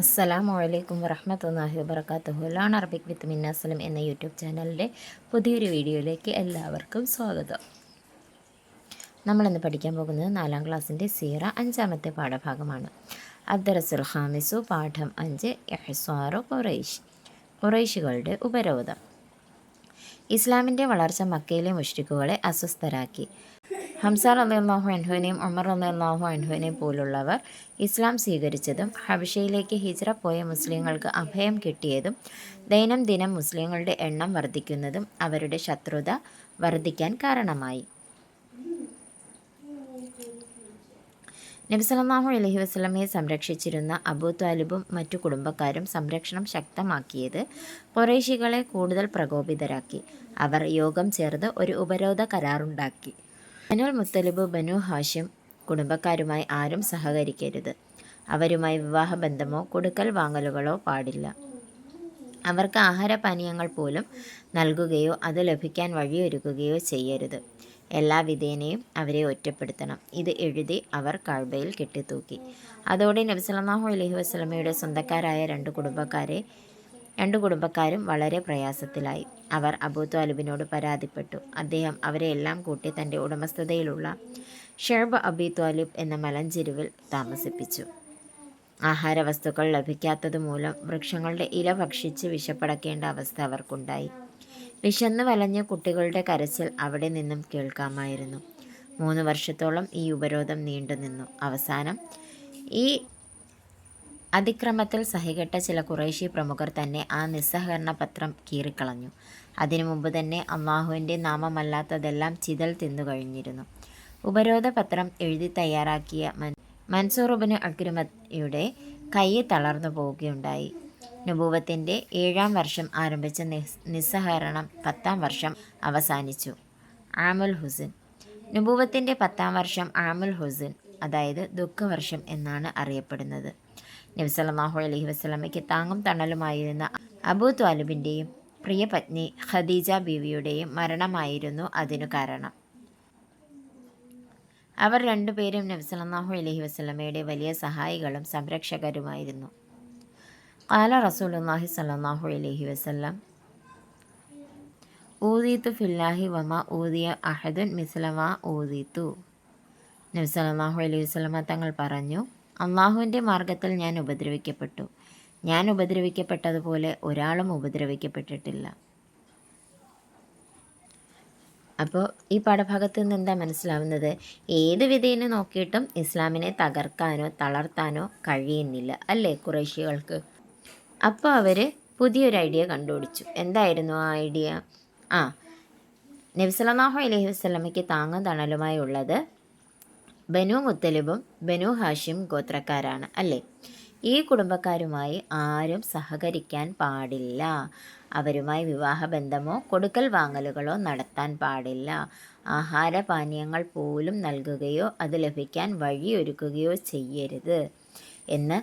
അസ്സലാമു അലൈക്കും വറഹമത്തല്ലാഹി വബർക്കാത്തുഹു ലോൺ അറബിക് വിത്ത് മിന്നാസലം എന്ന യൂട്യൂബ് ചാനലിന്റെ പുതിയൊരു വീഡിയോയിലേക്ക് എല്ലാവർക്കും സ്വാഗതം. നമ്മളിന്ന് പഠിക്കാൻ പോകുന്നത് നാലാം ക്ലാസ്സിന്റെ സീറ അഞ്ചാമത്തെ പാഠഭാഗമാണ്. അബ്ദറസുൽ ഹാമിസു പാഠം അഞ്ച് എഹ്സ്വാറു ഖുറൈഷ് ഖുറൈഷുകളുടെ ഉപരോധം. ഇസ്ലാമിന്റെ വളർച്ച മക്കയിലെ മുഷ്രിക്കുകളെ അസ്വസ്ഥരാക്കി. ഹംസാർ അള്ളാഹു അൻഹുവിനെയും ഉമർ അള്ളാഹു അൻഹുവിനെയും പോലുള്ളവർ ഇസ്ലാം സ്വീകരിച്ചതും ഹബിഷയിലേക്ക് ഹിജ്റ പോയ മുസ്ലിങ്ങൾക്ക് അഭയം കിട്ടിയതും ദൈനംദിനം മുസ്ലിങ്ങളുടെ എണ്ണം വർദ്ധിക്കുന്നതും അവരുടെ ശത്രുത വർദ്ധിക്കാൻ കാരണമായി. നബിസലാഹു അലഹി വസ്ലമയെ സംരക്ഷിച്ചിരുന്ന അബൂ താലിബും മറ്റു കുടുംബക്കാരും സംരക്ഷണം ശക്തമാക്കിയത് കുറേശികളെ കൂടുതൽ പ്രകോപിതരാക്കി. അവർ യോഗം ചേർത്ത് ഒരു ഉപരോധ കരാറുണ്ടാക്കി. ബനുൽ മുത്തലിബ് ബനു ഹാഷിം കുടുംബക്കാരുമായി ആരും സഹകരിക്കരുത്. അവരുമായി വിവാഹബന്ധമോ കൊടുക്കൽ വാങ്ങലുകളോ പാടില്ല. അവർക്ക് ആഹാരപാനീയങ്ങൾ പോലും നൽകുകയോ അത് ലഭിക്കാൻ വഴിയൊരുക്കുകയോ ചെയ്യരുത്. എല്ലാ വിധേനയും അവരെ ഒറ്റപ്പെടുത്തണം. ഇത് എഴുതി അവർ കാഴ്ബയിൽ കെട്ടിത്തൂക്കി. അതോടെ നബ്സലാഹു അലഹി വസ്ലമയുടെ സ്വന്തക്കാരായ രണ്ട് കുടുംബക്കാരെ രണ്ടു കുടുംബക്കാരും വളരെ പ്രയാസത്തിലായി. അവർ അബൂ ത്വാലിബിനോട് പരാതിപ്പെട്ടു. അദ്ദേഹം അവരെ എല്ലാം കൂട്ടി തന്റെ ഉടമസ്ഥതയിലുള്ള ഷെർബ് അബി ത്വാലിബ് എന്ന മലഞ്ചെരുവിൽ താമസിപ്പിച്ചു. ആഹാര വസ്തുക്കൾ ലഭിക്കാത്തത് മൂലം വൃക്ഷങ്ങളുടെ ഇല ഭക്ഷിച്ച് വിശപ്പടക്കേണ്ട അവസ്ഥ അവർക്കുണ്ടായി. വിശന്ന് വലഞ്ഞ കുട്ടികളുടെ കരച്ചിൽ അവിടെ നിന്നും കേൾക്കാമായിരുന്നു. മൂന്ന് വർഷത്തോളം ഈ ഉപരോധം നീണ്ടുനിന്നു. അവസാനം ഈ അതിക്രമത്തിൽ സഹികെട്ട ചില കുറേശി പ്രമുഖർ തന്നെ ആ നിസ്സഹകരണ പത്രം കീറിക്കളഞ്ഞു. അതിനു മുമ്പ് തന്നെ അള്ളാഹുവിന്റെ നാമമല്ലാത്തതെല്ലാം ചിതൽ തിന്നു കഴിഞ്ഞിരുന്നു. ഉപരോധ പത്രം എഴുതി തയ്യാറാക്കിയ മൻ മൻസൂറുബിന് അക്രമയുടെ കൈ തളർന്നു പോവുകയുണ്ടായി. നുബൂവത്തിന്റെ ഏഴാം വർഷം ആരംഭിച്ച നിസ്സഹകരണം പത്താം വർഷം അവസാനിച്ചു. ആമുൽ ഹുസിൻ. നുബൂവത്തിന്റെ പത്താം വർഷം ആമുൽ ഹുസിൻ അതായത് ദുഃഖവർഷം എന്നാണ് അറിയപ്പെടുന്നത്. നബി അലഹി വസ്ലമയ്ക്ക് താങ്ങും തണലുമായിരുന്ന അബൂ ത്വാലിബിന്റെയും പ്രിയ പത്നി ഖദീജ ബീവിയുടെയും മരണമായിരുന്നു അതിനു കാരണം. അവർ രണ്ടുപേരും നബി അലഹി വസ്ലമയുടെ വലിയ സഹായികളും സംരക്ഷകരുമായിരുന്നു. കാല റസൂലുള്ളാഹി സല്ലല്ലാഹു അലഹി വസ്ലം ഊദീത്തു ഫില്ലാഹി വമ ഊദിയ അഹദുൻ മിസ്ലമ ഊദീത്തു നബിസല്ലല്ലാഹു അലൈഹി വസ്ലമ തങ്ങൾ പറഞ്ഞു അള്ളാഹുവിന്റെ മാർഗത്തിൽ ഞാൻ ഉപദ്രവിക്കപ്പെട്ടു. ഞാൻ ഉപദ്രവിക്കപ്പെട്ടതുപോലെ ഒരാളും ഉപദ്രവിക്കപ്പെട്ടിട്ടില്ല. അപ്പോൾ ഈ പാഠഭാഗത്ത് നിന്ന് എന്താ മനസ്സിലാവുന്നത്? ഏത് വിധേന നോക്കിയിട്ടും ഇസ്ലാമിനെ തകർക്കാനോ തളർത്താനോ കഴിയുന്നില്ല അല്ലേ കുറേശികൾക്ക് അപ്പോൾ അവർ പുതിയൊരു ഐഡിയ കണ്ടുപിടിച്ചു. എന്തായിരുന്നു ആ ഐഡിയ? ആ നബ്സലാഹു അലൈഹി വസ്ലമയ്ക്ക് താങ്ങും തണലുമായി ഉള്ളത് ബനു മുത്തലിബും ബനു ഹാഷിം ഗോത്രക്കാരാണ് അല്ലേ? ഈ കുടുംബക്കാരുമായി ആരും സഹകരിക്കാൻ പാടില്ല. അവരുമായി വിവാഹബന്ധമോ കൊടുക്കൽ വാങ്ങലുകളോ നടത്താൻ പാടില്ല. ആഹാരപാനീയങ്ങൾ പോലും നൽകുകയോ അത് ലഭിക്കാൻ വഴിയൊരുക്കുകയോ ചെയ്യരുത് എന്ന്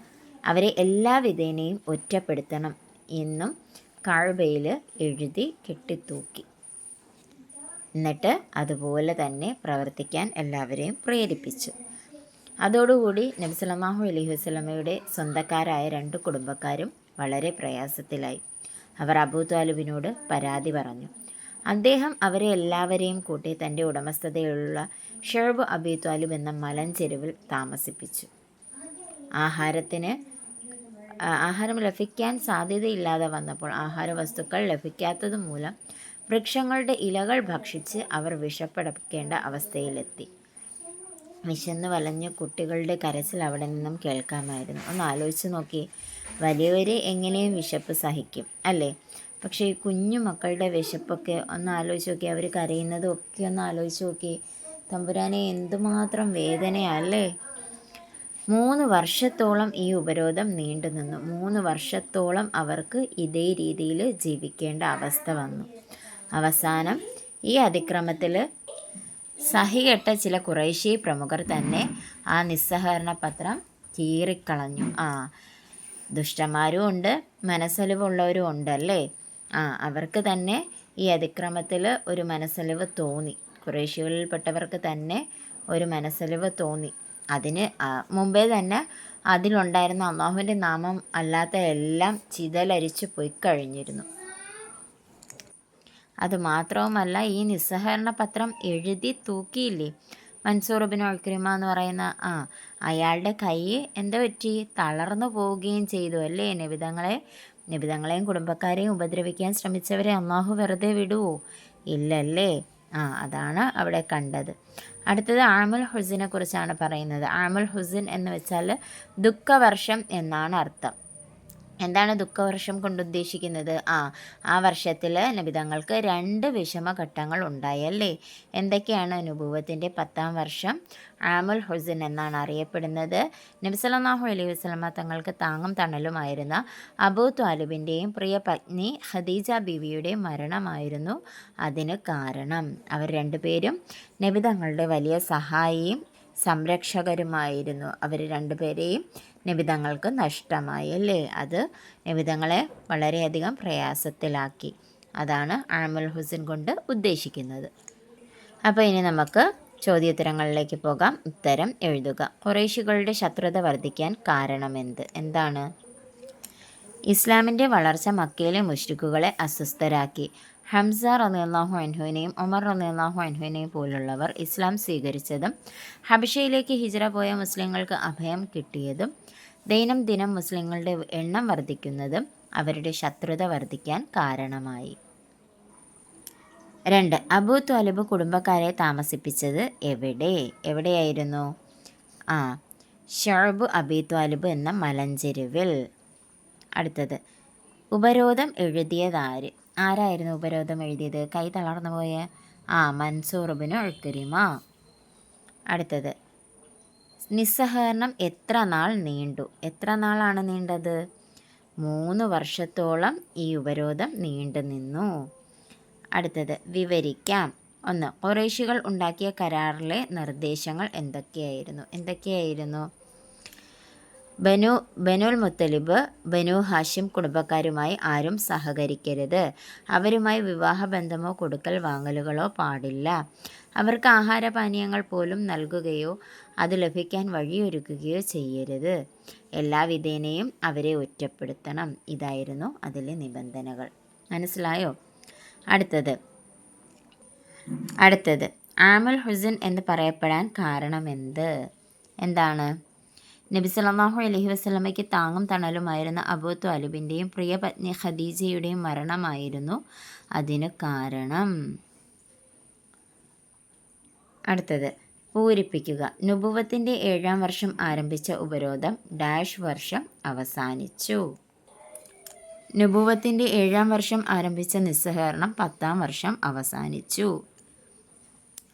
അവരെ എല്ലാ വിധേനയും ഒറ്റപ്പെടുത്തണം എന്നും കാഴ്ബയിൽ എഴുതി കെട്ടിത്തൂക്കി. എന്നിട്ട് അതുപോലെ തന്നെ പ്രവർത്തിക്കാൻ എല്ലാവരെയും പ്രേരിപ്പിച്ചു. അതോടുകൂടി നബി സല്ലല്ലാഹു അലൈഹി വസല്ലമയുടെ സ്വന്തക്കാരായ രണ്ട് കുടുംബക്കാരും വളരെ പ്രയാസത്തിലായി. അവർ അബൂ താലിബിനോട് പരാതി പറഞ്ഞു. അദ്ദേഹം അവരെ എല്ലാവരെയും കൂട്ടി തന്റെ ഉടമസ്ഥതയിലുള്ള ഷെർബ് അബി താലിബ് എന്ന മലഞ്ചെരുവിൽ താമസിപ്പിച്ചു. ആഹാരത്തിന് ആഹാരം ലഭിക്കാൻ സാധ്യതയില്ലാതെ വന്നപ്പോൾ ആഹാര വസ്തുക്കൾ ലഭിക്കാത്തത് മൂലം വൃക്ഷങ്ങളുടെ ഇലകൾ ഭക്ഷിച്ച് അവർ വിഷപ്പടക്കേണ്ട അവസ്ഥയിലെത്തി. വിശന്ന് വലഞ്ഞ കുട്ടികളുടെ കരച്ചിൽ അവിടെ നിന്നും കേൾക്കാമായിരുന്നു. ഒന്ന് ആലോചിച്ച് നോക്കി. വലിയവരെ എങ്ങനെയും വിശപ്പ് സഹിക്കും അല്ലേ? പക്ഷേ ഈ കുഞ്ഞു മക്കളുടെ വിശപ്പൊക്കെ ഒന്ന് ആലോചിച്ച് നോക്കി. അവർ കരയുന്നതും ഒക്കെ ഒന്ന് ആലോചിച്ച് നോക്കി. തമ്പുരാനെ എന്തുമാത്രം വേദനയല്ലേ? മൂന്ന് വർഷത്തോളം ഈ ഉപരോധം നീണ്ടു നിന്നു. മൂന്ന് വർഷത്തോളം അവർക്ക് ഇതേ രീതിയിൽ ജീവിക്കേണ്ട അവസ്ഥ വന്നു. അവസാനം ഈ അതിക്രമത്തിൽ സഹികെട്ട ചില കുറേശ്ശി പ്രമുഖർ തന്നെ ആ നിസ്സഹകരണ പത്രം കീറിക്കളഞ്ഞു. ആ ദുഷ്ടന്മാരും ഉണ്ട് മനസ്സലിവുള്ളവരും ഉണ്ടല്ലേ? ആ അവർക്ക് തന്നെ ഈ അതിക്രമത്തിൽ ഒരു മനസ്സലിവ് തോന്നി. കുറേശ്ശികളിൽപ്പെട്ടവർക്ക് തന്നെ ഒരു മനസ്സലിവ് തോന്നി. അതിന് മുമ്പേ തന്നെ അതിലുണ്ടായിരുന്ന അള്ളാഹുവിന്റെ നാമം അല്ലാത്ത എല്ലാം ചിതലരിച്ച് പോയി കഴിഞ്ഞിരുന്നു അതുമാത്രവുമല്ല ഈ നിസ്സഹകരണ പത്രം എഴുതി തൂക്കിയില്ലേ? മൻസൂർ ബിൻ ഒൾക്രിമ എന്ന് പറയുന്ന ആ അയാളുടെ കൈ എന്താ പറ്റി? തളർന്നു പോവുകയും ചെയ്തു അല്ലേ? നിബിതങ്ങളെ നിബിതങ്ങളെയും കുടുംബക്കാരെയും ഉപദ്രവിക്കാൻ ശ്രമിച്ചവരെ അമ്മാഹു വെറുതെ വിടുവോ? ഇല്ലല്ലേ? ആ അതാണ് അവിടെ കണ്ടത്. അടുത്തത് ആമുൽ ഹുസിനെ കുറിച്ചാണ് പറയുന്നത്. ആമുൽ ഹുസിൻ എന്ന് വെച്ചാൽ ദുഃഖവർഷം എന്നാണ് അർത്ഥം. എന്താണ് ദുഃഖവർഷം കൊണ്ട് ഉദ്ദേശിക്കുന്നത് ആ ആ വർഷത്തിൽ നബിതങ്ങൾക്ക് രണ്ട് വിഷമഘട്ടങ്ങൾ ഉണ്ടായല്ലേ? എന്തൊക്കെയാണ് അനുഭവത്തിന്റെ പത്താം വർഷം? ആമുൽ ഹുസൻ എന്നാണ് അറിയപ്പെടുന്നത്. നബി സല്ലല്ലാഹു അലൈഹി വസ്ലമ തങ്ങൾക്ക് താങ്ങും തണലുമായിരുന്ന അബൂ ത്വാലിബിന്റെയും പ്രിയ പത്നി ഖദീജ ബീവിയുടെയും മരണമായിരുന്നു അതിന് കാരണം. അവർ രണ്ടുപേരും നബിതങ്ങളുടെ വലിയ സഹായിയും സംരക്ഷകരുമായിരുന്നു. അവർ രണ്ടുപേരെയും നിബിതങ്ങൾക്ക് നഷ്ടമായി അല്ലേ? അത് നിബിതങ്ങളെ വളരെയധികം പ്രയാസത്തിലാക്കി. അതാണ് ആമുൽ ഹുസൈൻ കൊണ്ട് ഉദ്ദേശിക്കുന്നത്. അപ്പോൾ ഇനി നമുക്ക് ചോദ്യോത്തരങ്ങളിലേക്ക് പോകാം. ഉത്തരം എഴുതുക. കുറേശികളുടെ ശത്രുത വർദ്ധിക്കാൻ കാരണമെന്ത് എന്താണ്? ഇസ്ലാമിന്റെ വളർച്ച മക്കയിലെ മുഷ്രിഖുകളെ അസ്വസ്ഥരാക്കി. ഹംസ റളിയല്ലാഹു അൻഹുവിനെയും ഉമർ റളിയല്ലാഹു അൻഹുവിനെയും പോലുള്ളവർ ഇസ്ലാം സ്വീകരിച്ചതും ഹബിഷയിലേക്ക് ഹിജറ പോയ മുസ്ലിങ്ങൾക്ക് അഭയം കിട്ടിയതും ദൈനംദിനം മുസ്ലിങ്ങളുടെ എണ്ണം വർദ്ധിക്കുന്നതും അവരുടെ ശത്രുത വർദ്ധിക്കാൻ കാരണമായി. രണ്ട് അബൂ ത്വാലിബ് കുടുംബക്കാരെ താമസിപ്പിച്ചത് എവിടെ? എവിടെയായിരുന്നു? ആ ഷഅബ് അബി ത്വാലിബ് എന്ന മലഞ്ചെരുവിൽ. അടുത്തത് ഉപരോധം എഴുതിയതാര് ആരായിരുന്നു ഉപരോധം എഴുതിയത്? കൈ തളർന്നു പോയ? ആ മൻസൂർബിന് ഒഴുക്കരിമ അടുത്തത് നിസ്സഹകരണം എത്ര നാൾ നീണ്ടു? എത്ര നാളാണ് നീണ്ടത്? മൂന്ന് വർഷത്തോളം ഈ ഉപരോധം നീണ്ടു നിന്നു. അടുത്തത് വിവരിക്കാം. ഒന്ന് കുറേശികൾ ഉണ്ടാക്കിയ കരാറിലെ നിർദ്ദേശങ്ങൾ എന്തൊക്കെയായിരുന്നു? എന്തൊക്കെയായിരുന്നു? ബനു ബനുൽ മുത്തലിബ് ബനു ഹാഷിം കുടുംബക്കാരുമായി ആരും സഹകരിക്കരുത്. അവരുമായി വിവാഹബന്ധമോ കൊടുക്കൽ വാങ്ങലുകളോ പാടില്ല. അവർക്ക് ആഹാരപാനീയങ്ങൾ പോലും നൽകുകയോ അത് ലഭിക്കാൻ വഴിയൊരുക്കുകയോ ചെയ്യരുത്. എല്ലാ വിധേനയും അവരെ ഒറ്റപ്പെടുത്തണം. ഇതായിരുന്നു അതിലെ നിബന്ധനകൾ. മനസ്സിലായോ? അടുത്തത്. അടുത്തത്. ആമൽ ഹുസൻ എന്ന് പറയപ്പെടാൻ കാരണമെന്ത്? എന്താണ്? നബി സല്ലല്ലാഹു അലൈഹി വസ്ലമയ്ക്ക് താങ്ങും തണലുമായിരുന്ന അബൂ ത്വാലിബിന്റെയും പ്രിയ പത്നി ഖദീജയുടെയും മരണമായിരുന്നു അതിന് കാരണം. അടുത്തത് പൂരിപ്പിക്കുക. നുബുവത്തിന്റെ ഏഴാം വർഷം ആരംഭിച്ച ഉപരോധം ഡാഷ് വർഷം അവസാനിച്ചു. നുബുവത്തിന്റെ ഏഴാം വർഷം ആരംഭിച്ച നിസ്സഹകരണം പത്താം വർഷം അവസാനിച്ചു.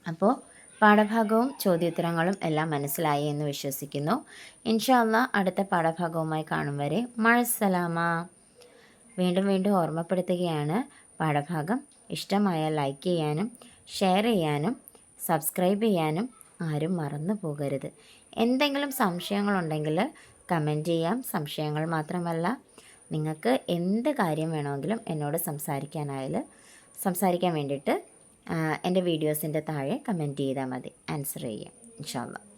അപ്പോൾ പാഠഭാഗവും ചോദ്യോത്തരങ്ങളും എല്ലാം മനസ്സിലായി എന്ന് വിശ്വസിക്കുന്നു. ഇൻഷാല്ല അടുത്ത പാഠഭാഗവുമായി കാണും വരെ. മഴസലാമ. വീണ്ടും വീണ്ടും ഓർമ്മപ്പെടുത്തുകയാണ് പാഠഭാഗം. ഇഷ്ടമായ ലൈക്ക് ചെയ്യാനും ഷെയർ ചെയ്യാനും സബ്സ്ക്രൈബ് ചെയ്യാനും ആരും മറന്നു പോകരുത്. എന്തെങ്കിലും സംശയങ്ങളുണ്ടെങ്കിൽ കമന്റ് ചെയ്യാം. സംശയങ്ങൾ മാത്രമല്ല നിങ്ങൾക്ക് എന്ത് കാര്യം വേണമെങ്കിലും എന്നോട് സംസാരിക്കാനായാൽ സംസാരിക്കാൻ വേണ്ടിയിട്ട് എന്റെ വീഡിയോസിന്റെ താഴെ കമന്റ് ചെയ്താൽ മതി. ആൻസർ ചെയ്യാം. ഇൻഷാല്ല